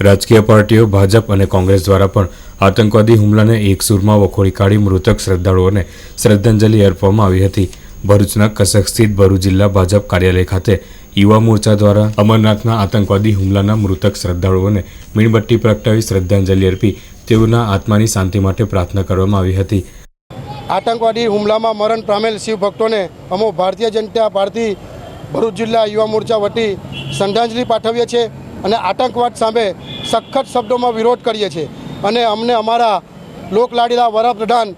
રાજકીય પાર્ટીઓ, ભાજપ અને કોંગ્રેસ દ્વારા પણ આતંકવાદી હુમલાને એક સૂરમાં વખોડી કાઢી મૃતક શ્રદ્ધાળુઓને શ્રદ્ધાંજલિ અર્પવામાં આવી હતી. ભરૂચના કસક સ્થિત ભરૂચ જિલ્લા ભાજપ કાર્યાલય ખાતે યુવા મોરચા દ્વારા અમરનાથના આતંકવાદી હુમલાના મૃતક શ્રદ્ધાળુઓને મીણબત્તી પ્રગટાવી શ્રદ્ધાંજલિ અર્પી તેઓના આત્માની શાંતિ માટે પ્રાર્થના કરવામાં આવી હતી. આતંકવાદી હુમલામાં મરણ પામેલ શિવ ભક્તોને અમો ભારતીય જનતા પાર્ટી ભરૂચ જિલ્લા યુવા મોરચા વતી શ્રદ્ધાંજલિ પાઠવીએ છીએ. અને આતંકવાદ સામે સખત શબ્દોમાં વિરોધ કરીએ છીએ. અને અમને અમારા લોકલાડીલા વડાપ્રધાન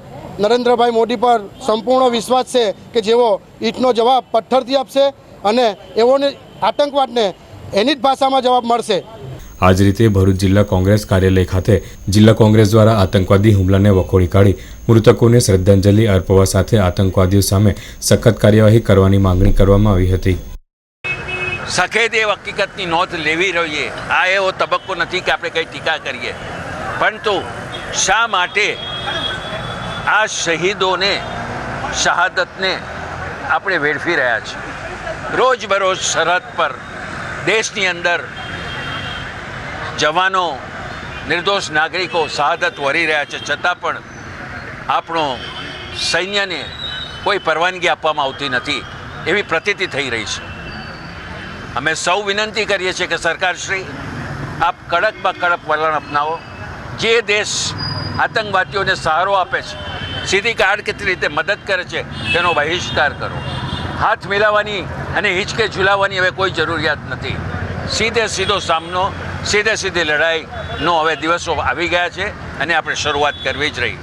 નરેન્દ્રભાઈ મોદી પર સંપૂર્ણ વિશ્વાસ છે કે જેઓ ઈટનો જવાબ પથ્થરથી આપશે અને એવોને આતંકવાદને એની જ ભાષામાં જવાબ મળશે. આ જ રીતે ભરૂચ જિલ્લા કોંગ્રેસ કાર્યાલય ખાતે જિલ્લા કોંગ્રેસ દ્વારા આતંકવાદી હુમલાને વખોડી કાઢી મૃતકોને શ્રદ્ધાંજલિ અર્પવા સાથે આતંકવાદીઓ સામે સખત કાર્યવાહી કરવાની માંગણી કરવામાં આવી હતી. સખેદ એ હકીકતની નોંધ લેવી રહીએ આ એવો તબક્કો નથી કે આપણે કંઈ ટીકા કરીએ. પરંતુ શા માટે આ શહીદોને, શહાદતને આપણે વેડફી રહ્યા છીએ? રોજબરોજ સરહદ પર, દેશની અંદર જવાનો નિર્દોષ નાગરિકો શહાદત વરી રહ્યા છે. છતાં પણ આપણો સૈન્યને કોઈ પરવાનગી આપવામાં આવતી નથી. એવી પ્રતીતિ થઈ રહી છે. અમે સૌ વિનંતી કરીએ છીએ કે સરકારશ્રી, આપ કડકમાં કડક વલણ અપનાવો. જે દેશ આતંકવાદીઓને સહારો આપે છે, સીધી કેટલી રીતે મદદ કરે છે, તેનો બહિષ્કાર કરો. હાથ મિલાવવાની અને હિંચકે ઝુલાવવાની હવે કોઈ જરૂરિયાત નથી. સીધે સીધો સામનો, સીધે સીધી લડાઈનો હવે દિવસો આવી ગયા છે અને આપણે શરૂઆત કરવી જ રહી.